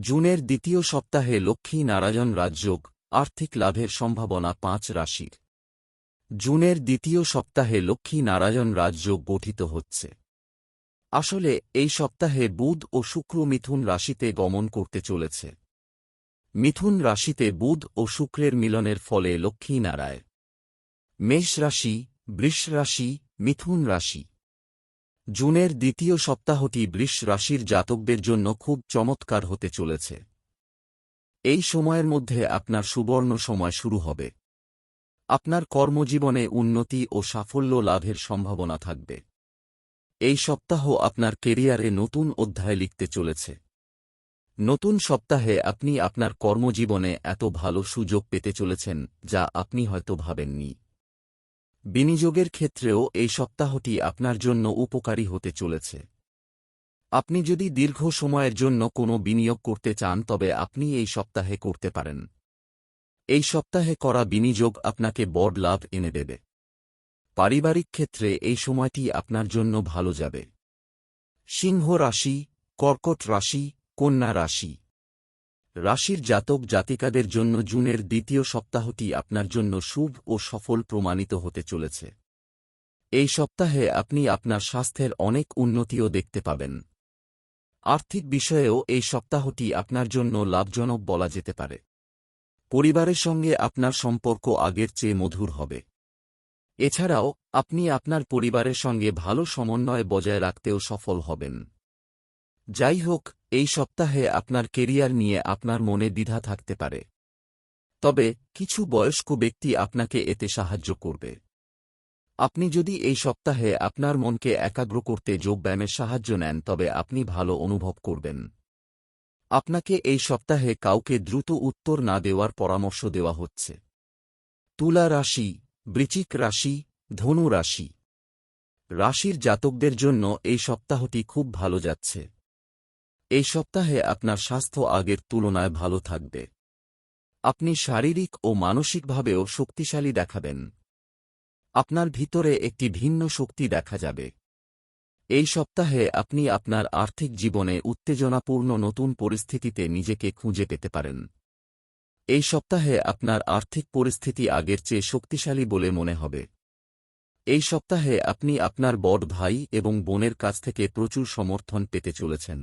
জুনের দ্বিতীয় সপ্তাহে লক্ষ্মী নারায়ণ রাজযোগ, আর্থিক লাভের সম্ভাবনা পাঁচ রাশির। জুনের দ্বিতীয় সপ্তাহে লক্ষ্মী নারায়ণ রাজযোগ গঠিত হচ্ছে। আসলে, এই সপ্তাহে বুধ ও শুক্র মিথুন রাশিতে গমন করতে চলেছে। মিথুন রাশিতে বুধ ও শুক্রের মিলনের ফলে লক্ষ্মী নারায় মেষ রাশি, বৃষ রাশি, মিথুন রাশি। জুনের দ্বিতীয় সপ্তাহটি বৃষ রাশির জাতকদের জন্য খুব চমৎকার হতে চলেছে। এই সময়ের মধ্যে আপনার সুবর্ণ সময় শুরু হবে। আপনার কর্মজীবনে উন্নতি ও সাফল্য লাভের সম্ভাবনা থাকবে। এই সপ্তাহ আপনার কেরিয়ারে নতুন অধ্যায় লিখতে চলেছে। নতুন সপ্তাহে আপনি আপনার কর্মজীবনে এত ভালো সুযোগ পেতে চলেছেন, যা আপনি হয়তো ভাবেননি। বিনিয়োগের ক্ষেত্রেও এই সপ্তাহটি আপনার জন্য উপকারী হতে চলেছে। আপনি যদি দীর্ঘ সময়ের জন্য কোনো বিনিয়োগ করতে চান, তবে আপনি এই সপ্তাহে করতে পারেন। এই সপ্তাহে করা বিনিয়োগ আপনাকে বড় লাভ এনে দেবে। পারিবারিক ক্ষেত্রে এই সময়টি আপনার জন্য ভালো যাবে। সিংহ রাশি, কর্কট রাশি, কন্যা রাশি। রাশির জাতক জাতিকাদের জন্য জুনের দ্বিতীয় সপ্তাহটি আপনার জন্য শুভ ও সফল প্রমাণিত হতে চলেছে। এই সপ্তাহে আপনি আপনার স্বাস্থ্যের অনেক উন্নতিও দেখতে পাবেন। আর্থিক বিষয়েও এই সপ্তাহটি আপনার জন্য লাভজনক বলা যেতে পারে। পরিবারের সঙ্গে আপনার সম্পর্ক আগের চেয়ে মধুর হবে। এছাড়াও, আপনি আপনার পরিবারের সঙ্গে ভালো সমন্বয় বজায় রাখতেও সফল হবেন। যাই হোক এই সপ্তাহে আপনার কেরিয়ার নিয়ে আপনার মনে দ্বিধা থাকতে পারে। তবে, কিছু বয়স্ক ব্যক্তি আপনাকে এতে সাহায্য করবে। আপনি যদি এই সপ্তাহে আপনার মনকে একাগ্র করতে যোগব্যায়ামের সাহায্য নেন, তবে আপনি ভালো অনুভব করবেন। আপনাকে এই সপ্তাহে কাউকে দ্রুত উত্তর না দেওয়ার পরামর্শ দেওয়া হচ্ছে। তুলা রাশি বৃচিক রাশি, ধনু রাশি। রাশির জাতকদের জন্য এই সপ্তাহটি খুব ভালো যাচ্ছে। এই সপ্তাহে আপনার স্বাস্থ্য আগের তুলনায় ভালো থাকবে। আপনি শারীরিক ও মানসিকভাবেও শক্তিশালী দেখাবেন। আপনার ভিতরে একটি ভিন্ন শক্তি দেখা যাবে। এই সপ্তাহে আপনি আপনার আর্থিক জীবনে উত্তেজনাপূর্ণ নতুন পরিস্থিতিতে নিজেকে খুঁজে পেতে পারেন। এই সপ্তাহে আপনার আর্থিক পরিস্থিতি আগের চেয়ে শক্তিশালী বলে মনে হবে। এই সপ্তাহে আপনি আপনার বড় ভাই এবং বোনের কাছ থেকে প্রচুর সমর্থন পেতে চলেছেন।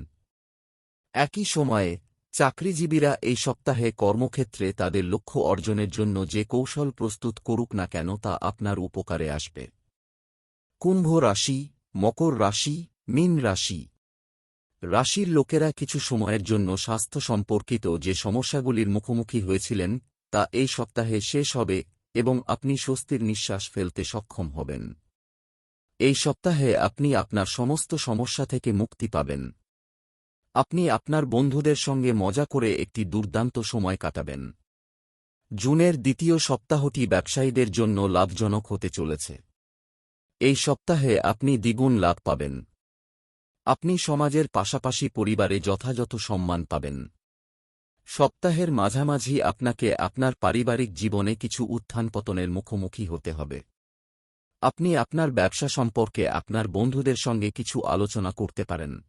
একই সময়ে, চাকরিজীবীরা এই সপ্তাহে কর্মক্ষেত্রে তাদের লক্ষ্য অর্জনের জন্য যে কৌশল প্রস্তুত করুক না কেন তা আপনার উপকারে আসবে। কুম্ভ রাশি, মকর রাশি, মীন রাশি। রাশির লোকেরা কিছু সময়ের জন্য স্বাস্থ্য সম্পর্কিত যে সমস্যাগুলির মুখোমুখি হয়েছিলেন, তা এই সপ্তাহে শেষ হবে এবং আপনি স্বস্তির নিঃশ্বাস ফেলতে সক্ষম হবেন। এই সপ্তাহে আপনি আপনার সমস্ত সমস্যা থেকে মুক্তি পাবেন। আপনি আপনার বন্ধুদের সঙ্গে মজা করে একটি দুর্দান্ত সময় কাটাবেন। জুনের দ্বিতীয় সপ্তাহটি ব্যবসায়ীদের জন্য লাভজনক হতে চলেছে। এই সপ্তাহে আপনি দ্বিগুণ লাভ পাবেন। আপনি সমাজের পাশাপাশি পরিবারে যথাযথ সম্মান পাবেন। সপ্তাহের মাঝামাঝি আপনাকে আপনার পারিবারিক জীবনে কিছু উত্থান পতনের মুখোমুখি হতে হবে। আপনি আপনার ব্যবসা সম্পর্কে আপনার বন্ধুদের সঙ্গে কিছু আলোচনা করতে পারেন।